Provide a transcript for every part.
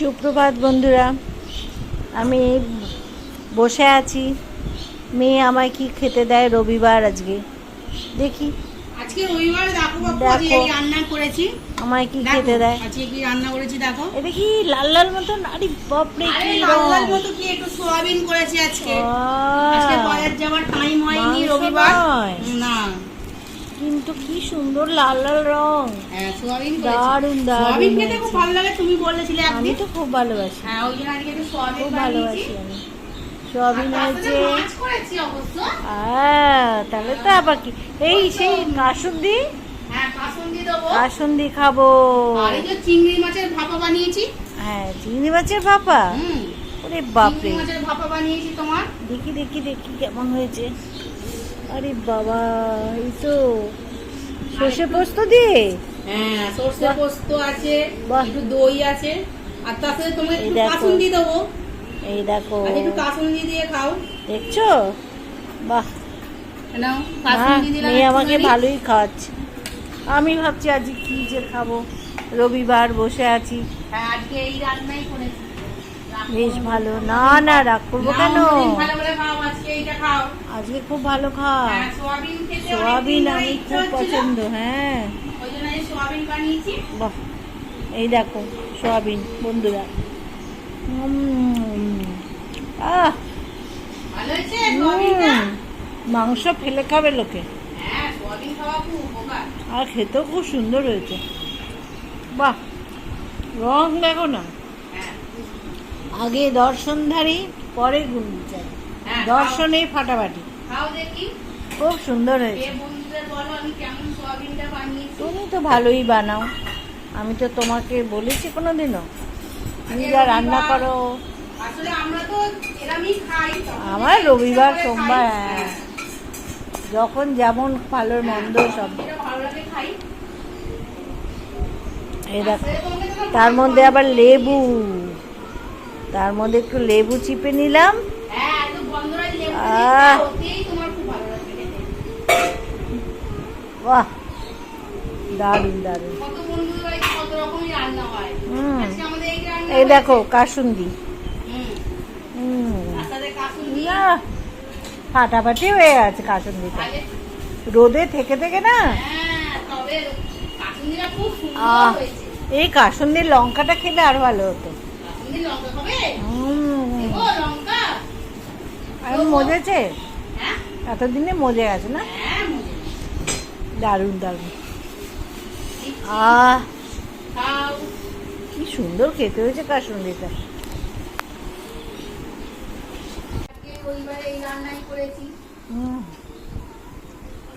সুপ্রভাত বন্ধুরা। আমি বসে আছি। মেয়ে আমায় কি খেতে দেয় রবিবার আজকে? দেখি। আজকে রবিবার দেখো বাপু রান্না করেছি? আমায় কি খেতে দেয়? আজকে কি রান্না করেছি দেখো। এটা কি লাল লাল মতন আরে বাপরে আরে কি লাল লাল মতো কি? একটু সোয়াবিন করেছি আজকে। আজকে বাজার যাওয়ার টাইম হয়নি রবিবার। না। কিন্তু কি সুন্দর লাল লাল রং। হ্যাঁ সোয়াবিন করেছি দারুণ সোয়াবিন খেতে খুব ভালো লাগে তুমি বলেছিলে আমি তো খুব ভালোবাসি। হ্যাঁ ওই জন্য আজকে সোয়াবিন খুব ভালোবাসি আমি। সোয়াবিন হয়েছে। আহ, তাহলে তো আবার কি? এই সেই কাসুন্দি? হ্যাঁ কাসুন্দি খাব। আর এই যে চিংড়ি মাছের ভাপা বানিয়েছি। হ্যাঁ চিংড়ি মাছের হুম। ওরে বাপরে। মাছের ভাপা বানিয়েছি তোমার। দেখি দেখি দেখি কেমন হয়েছে। আরে বাবা এই তো সর্ষে পোস্ত দিয়ে? হ্যাঁ সর্ষে পোস্ত আছে। একটু দই আছে আর তার সাথে তোমাকে একটু। কাসুন্দি দেবো। এই দেখো। একটু কাসুন্দি দিয়ে খাও। দেখছ? বাহ। নাও কাসুন্দি দিলাম আমাকে ভালোই খাওয়াচ্ছে। আমি ভাবছি আজ কি যে খাব? রবিবার বসে আছি। হ্যাঁ আজকে এই রান্নাই করেছি। বেশ ভালো। না না রাগ করব কেন? আজকে খুব ভালো খাওয়া হ্যাঁ সোয়াবিন আমি খুব পছন্দ হ্যাঁ। বাহ এই দেখো সোয়াবিন বন্ধুরা। মাংস ফেলে খাবে লোকে। হ্যাঁ আর খেতেও খুব সুন্দর হয়েছে। বাহ রং দেখো না। হ্যাঁ আগে দর্শনধারী পরে গুন্ডিচারি হ্যাঁ, দর্শনেই ফাটাফাটি। খাও দেখি। খুব সুন্দর হয়েছে। তুমি তো ভালোই বানাও। আমি তো তোমাকে বলেছি কোনো দিনও তুমি যা রান্না করো। আসলে আমরা রবিবার সোমবার হ্যাঁ। যখন যেমন ভালো মন্দ সব। লাগে খাই। এই দেখো তার মধ্যে আবার লেবু। তার মধ্যে একটু লেবু চিপে নিলাম। হ্যাঁ। বাহ দারুণ দারুণ। এই দেখো। কাসুন্দি। ফাটাফাটি হয়ে আছে কাসুন্দিটা। রোদে থেকে থেকে না? হ্যাঁ এই কাসুন্দির লঙ্কাটা খেলে আর ভালো হতো। এখন মজেছে হ্যাঁ? এতদিনে মজে গেছে না? হ্যাঁ দারুণ দারুণ। আহ কি সুন্দর খেতে হয়েছে কাসুন্দিটা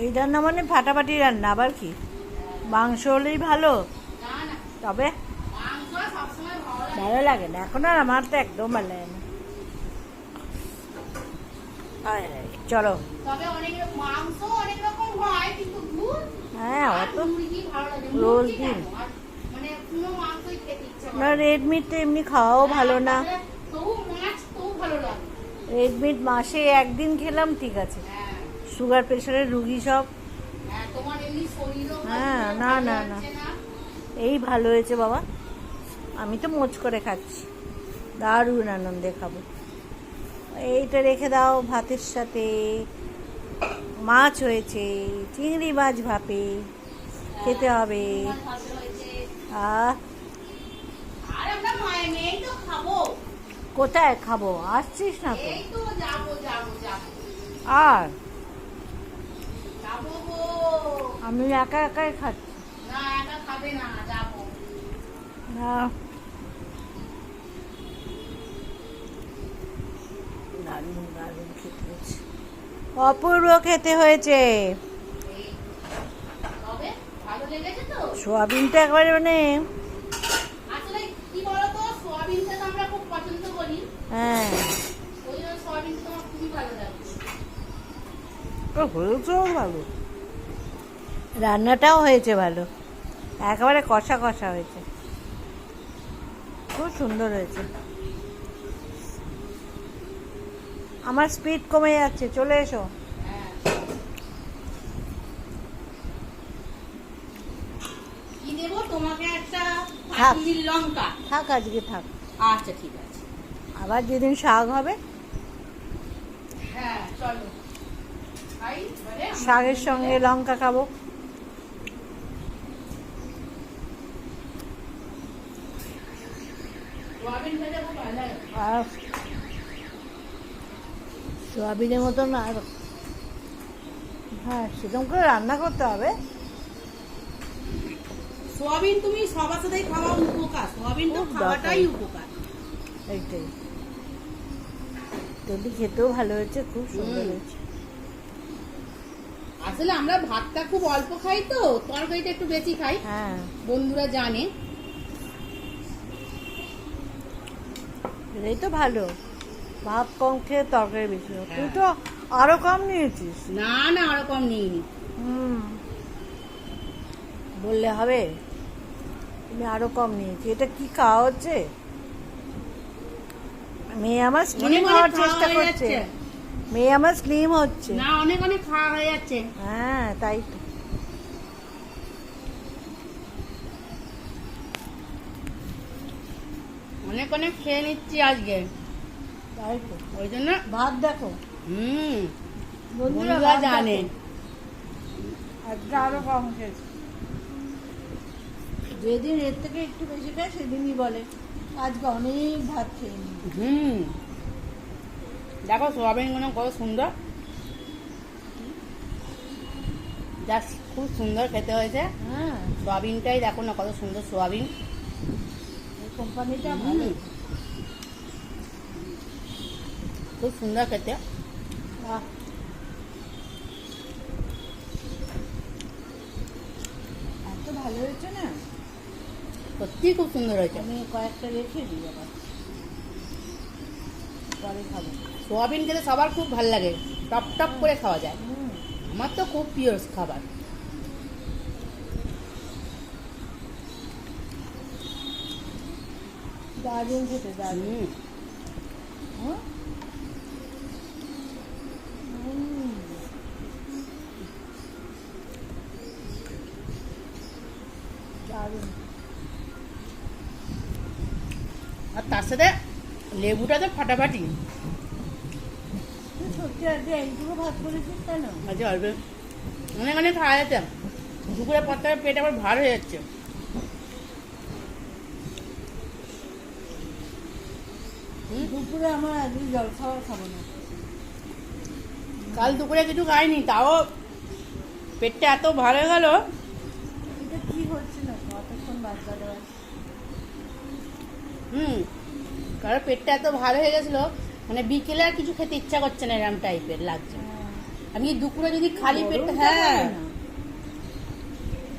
এই রান্না মানে ফাটাফাটি রান্না আবার কি? মাংস হলেই ভালো। তবে? ভালো লাগে না। এখন আর আমার তো একদম ভালো লাগে না। চলো। হয় হ্যাঁ অত রোজ দিন। মানে না রেড মিট তো এমনি খাওয়াও ভালো না। তবু ভালো লাগে। রেড মিট মাসে একদিন খেলাম ঠিক আছে। হ্যাঁ। সুগার প্রেশারের রুগী সব। হ্যাঁ হ্যাঁ, না, না, না। না। এই ভালো হয়েছে বাবা। আমি তো মোচ করে খাচ্ছি। দারুণ আনন্দে খাব। এইটা রেখে দাও ভাতের সাথে। মাছ হয়েছে চিংড়ি মাছ ভাপে। খেতে হবে। কোথায় খাব? আসছিস না তো? আর? আমি একা একাই খাচ্ছি। না একা খাবে না যাব। না। দারুণ দারুণ খেতে হয়েছে। অপূর্ব খেতে হয়েছে সোয়াবিনটা একবারে মানে করি। হ্যাঁ। হয়েছেও ভালো। রান্নাটাও হয়েছে ভালো। একেবারে কষা কষা হয়েছে। খুব সুন্দর হয়েছে। আমার স্পিড কমে যাচ্ছে চলে এসো। লঙ্কা। থাক আজকে থাক। আচ্ছা ঠিক আছে। আবার যেদিন শাক হবে। হ্যাঁ শাকের সঙ্গে লঙ্কা খাব। আর সোয়াবিনের মতন আর হ্যাঁ সেরকম করে রান্না করতে হবে। সোয়াবিন তুমি সবার সাথেই খাওয়া উপকার সোয়াবিন তো খাওয়াটাই উপকার। এইটাই। তেলটি খেতেও ভালো হয়েছে খুব সুন্দর হয়েছে। আসলে আমরা ভাতটা খুব অল্প খাই তো তরকারিটা একটু বেশি খাই। হ্যাঁ। বন্ধুরা জানে। এটাই তো ভালো। ভাত কম খেয়ে তরকারি বেশি তুই। তো আরও কম নিয়েছিস। না না ওরকম নিইনি। বললে হবে। তুমি আরও কম নিয়েছি। এটা কি খাওয়া হচ্ছে? মেয়ে আমার স্লিম হওয়ার চেষ্টা করছে। মেয়ে আমার স্লিম হচ্ছে। না অনেক অনেক খাওয়া হয়ে যাচ্ছে। হ্যাঁ তাই তো। অনেক অনেক খেয়ে নিচ্ছি আজকে। তাই তো। ওই জন্য? ভাত দেখো। হুম। বন্ধুরা জানে। আজকে আরও কম খেয়েছে। যেদিন এর থেকে একটু বেশি খায় সেদিনই বলে আজকে অনেক ভাত খেয়ে হুম। দেখো সোয়াবিনগুলো কত সুন্দর। জাস্ট খুব সুন্দর খেতে হয়েছে। হ্যাঁ। সোয়াবিনটাই দেখো না কত সুন্দর সোয়াবিন। কোম্পানিটা। ভালো। খুব সুন্দর খেতে। এত ভালো হয়েছে না? সত্যি খুব সুন্দর হয়েছে। আমি কয়েকটা রেখে দিই আবার। পরে খাব। সোয়াবিন খেতে সবার খুব ভালো লাগে। টপ টপ করে খাওয়া যায়। আমার তো খুব প্রিয় খাবার। দারুণ খেতে দারুণ। হুম? হুম। দারুণ আর তার সাথে লেবুটা তো ফাটাফাটি। করেছিস কেন? আজকে অনেক অনেক খাওয়া যাচ্ছে। দুপুরে পর পেট আবার ভার হয়ে যাচ্ছে। দুপুরে আমার আজকে জল খাবার খাব না। কাল দুপুরে কিছু খাইনি তাও পেটটা এত ভালো হয়ে গেল। এটা কি হচ্ছে না? কতক্ষণ বাচ্চা দেওয়া হুম। কারণ পেটটা এত ভালো হয়ে গেছিল মানে বিকেলে আর কিছু খেতে ইচ্ছা করছে না এরম টাইপের লাগছে। আমি দুপুরে যদি খালি পেট হ্যাঁ।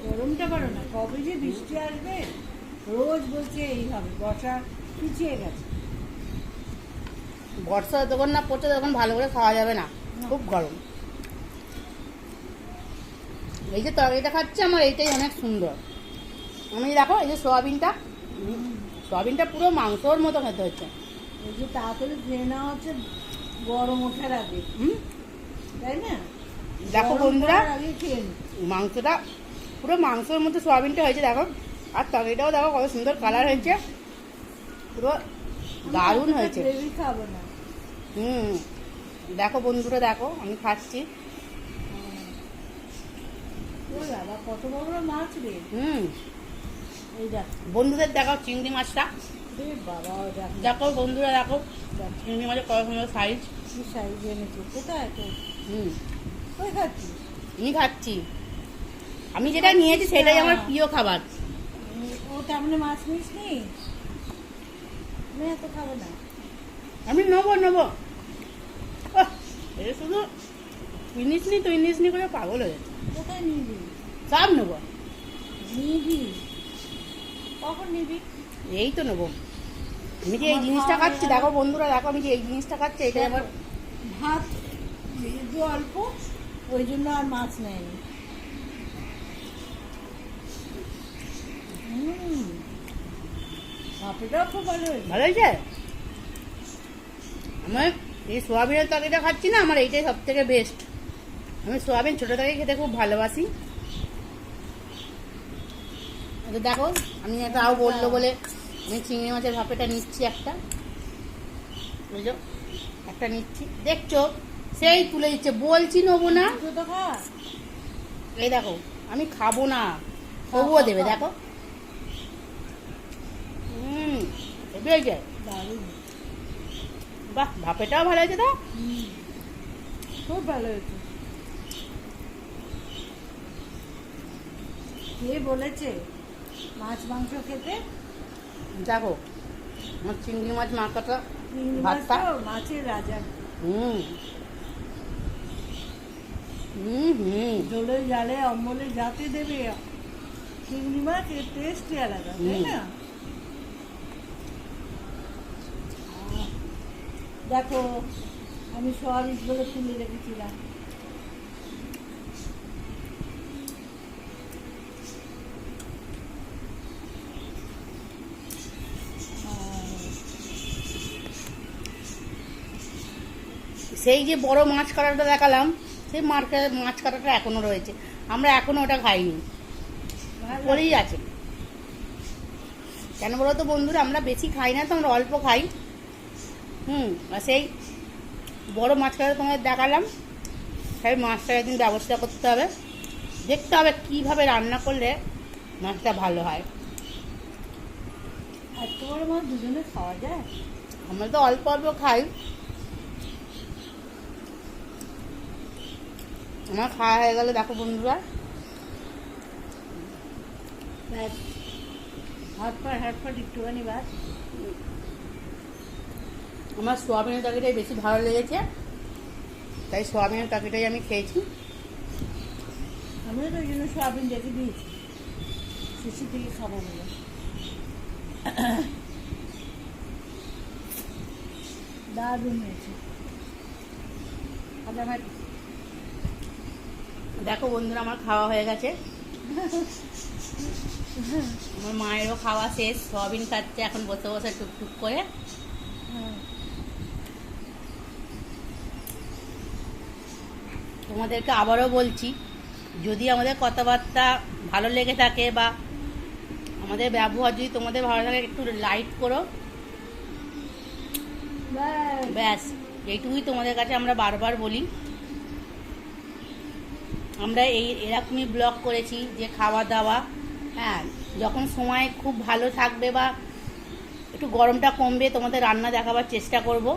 গরমটা পারো না। কবে যে বৃষ্টি আসবে রোজ বলছে এই হবে বর্ষা পিছিয়ে গেছে। বর্ষা যতক্ষণ না পড়ছে তখন ভালো করে খাওয়া যাবে না। খুব গরম। এই যে তরকারিটা খাচ্ছে আমার এইটাই অনেক সুন্দর। আমি দেখো এই যে সোয়াবিনটা। সোয়াবিনটা পুরো মাংসর মতো খেতে হচ্ছে। যে তাড়াতাড়ি নেওয়া হচ্ছে গরম ওঠার আগে। হুম? তাই না? দেখো বন্ধুরা মাংসটা পুরো মাংসের মতো সোয়াবিনটা হয়েছে দেখো। আর তরকারিটাও দেখো কত সুন্দর কালার হয়েছে। পুরো দারুণ হয়েছে। খাব না। হুম দেখো বন্ধুরা দেখো আমি খাচ্ছি। কত বড় মাছ রে। হুম। বন্ধুদের দেখো চিংড়ি মাছটা। বাবা দেখ। বন্ধুরা দেখো। চিংড়ি মাছের কত সুন্দর সাইজ সাইজ এনেছে কোথায় হুম। আমি খাচ্ছি। আমি যেটা নিয়েছি সেটাই আমার প্রিয় খাবার। ও তেমনি মাছ নিস নি আমি এত খাব না। আমি নেব নেব। এটা শুধু ইনিস নি তো ইনিস নি করে পাগল হয়ে কোথায় নিবি? সব নেব। নিবি? কখন নিবি? এই তো নেব। আমি যে এই জিনিসটা খাচ্ছি দেখো বন্ধুরা দেখো আমি যে এই জিনিসটা খাচ্ছি এটাই আমার ভাত যেহেতু অল্প ওই জন্য আর মাছ হুম খুব ভালো ভালো হয়েছে? আমার এই সোয়াবিনের তরকারিটা খাচ্ছি না আমার এইটাই সব থেকে বেস্ট আমি সোয়াবিন ছোটো তরকারি খেতে খুব ভালোবাসি। দেখো আমি তাও বলল বলে আমি চিংড়ি মাছের ভাপেটা নিচ্ছি একটা। বুঝলো? একটা নিচ্ছি। দেখছ? সেই তুলে দিচ্ছে। বলছি নেব না। এই দেখো আমি খাব না। তবুও দেবে দেখো। হুম বাহ ভাপেটাও ভালো হয়েছে তো? খুব ভালো হয়েছে। কে বলেছে? মাছ মাংস খেতে? দেখো আমার চিংড়ি মাছ মাছ ভাতটা? মাছের রাজা। হুম। হুম হুম। জলে জালে অম্বলে যাতে দেবে চিংড়ি মাছ এর টেস্টই আলাদা তাই না? দেখো আমি সোয়াবিন বলে তুলে রেখেছিলাম। সেই যে বড় মাছ কাটাটা দেখালাম সেই মাছ মাছ কাটাটা এখনও রয়েছে। আমরা এখনও ওটা খাইনি। পরেই আছে। কেন বলো তো বন্ধুরা আমরা বেশি খাই না তো আমরা অল্প খাই। হুম আর সেই বড় মাছ কাটা তোমাদের দেখালাম। সেই মাছটা একদিন ব্যবস্থা করতে হবে। দেখতে হবে কীভাবে রান্না করলে মাছটা ভালো হয়। আর তোমার মাছ দুজনে খাওয়া যায়? আমরা তো অল্প অল্প খাই। আমার খাওয়া হয়ে গেলে দেখো বন্ধুরা। ব্যাস। একটুখানি বাস আমার সোয়াবিনের তরকারিটাই বেশি ভালো লেগেছে তাই সোয়াবিনের তরকারিটাই আমি খেয়েছি। আমিও তো ওই জন্য সোয়াবিন রেখে দিয়েছি। শিশি থেকে খাব বলে। দারুণ হয়েছে। আর আমার দেখো বন্ধুরা আমার খাওয়া হয়ে গেছে। আমার মায়েরও খাওয়া শেষ সোয়াবিন খাচ্ছে এখন বসে বসে টুকটুক করে। তোমাদেরকে আবারও বলছি যদি আমাদের কথাবার্তা ভালো লেগে থাকে বা আমাদের ব্যবহার যদি তোমাদের ভালো লাগে একটু লাইট করো। ব্যাস এইটুকুই তোমাদের কাছে আমরা বারবার বলি। আমরা এই এরকমই ব্লগ করেছি যে খাওয়া দাওয়া হ্যাঁ যখন সময় খুব ভালো থাকবে বা একটু গরমটা কমবে তোমাদের রান্না দেখাবার চেষ্টা করব।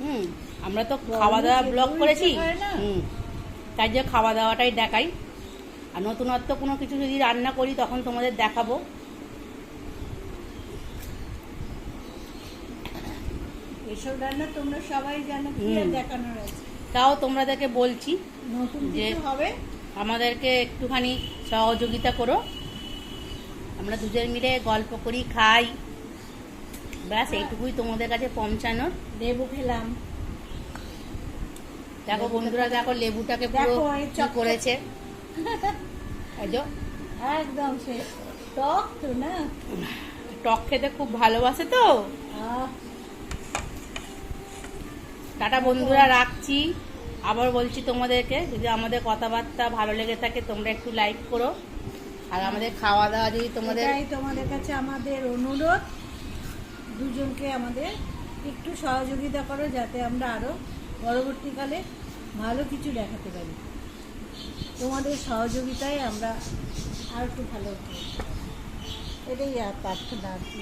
হুম আমরা তো খাওয়া দাওয়া ব্লগ করেছি। হুম তাই যে খাওয়া দাওয়াটাই দেখাই। আর নতুনত্ব কোনো কিছু যদি রান্না করি তখন তোমাদের দেখাবো। এসব রান্না তোমরা সবাই জানো কি। দেখানোর আছে তাও তোমাদেরকে বলছি যে- হবে? আমাদেরকে একটুখানি সহযোগিতা করো। আমরা দুজন মিলে গল্প করি খাই। ব্যাস এইটুকুই তোমাদের কাছে পৌঁছানোর। লেবু খেলাম। দেখো বন্ধুরা দেখো লেবুটাকে পুরো করেছে। একদম শেষ। টক তো না? টক খেতে খুব ভালোবাসে তো। টাটা বন্ধুরা, রাখছি। আবার বলছি তোমাদেরকে, যদি আমাদের কথাবার্তা ভালো লেগে থাকে, তোমরা একটু লাইক করো। আর আমাদের খাওয়া দাওয়া যদি তোমাদের তোমাদের কাছে আমাদের অনুরোধ। দুজনকে আমাদের একটু সহযোগিতা করো, যাতে আমরা আরও পরবর্তীকালে ভালো কিছু দেখাতে পারি। তোমাদের সহযোগিতায় আমরা আর একটু ভালো এটাই আর প্রার্থনা আর কি।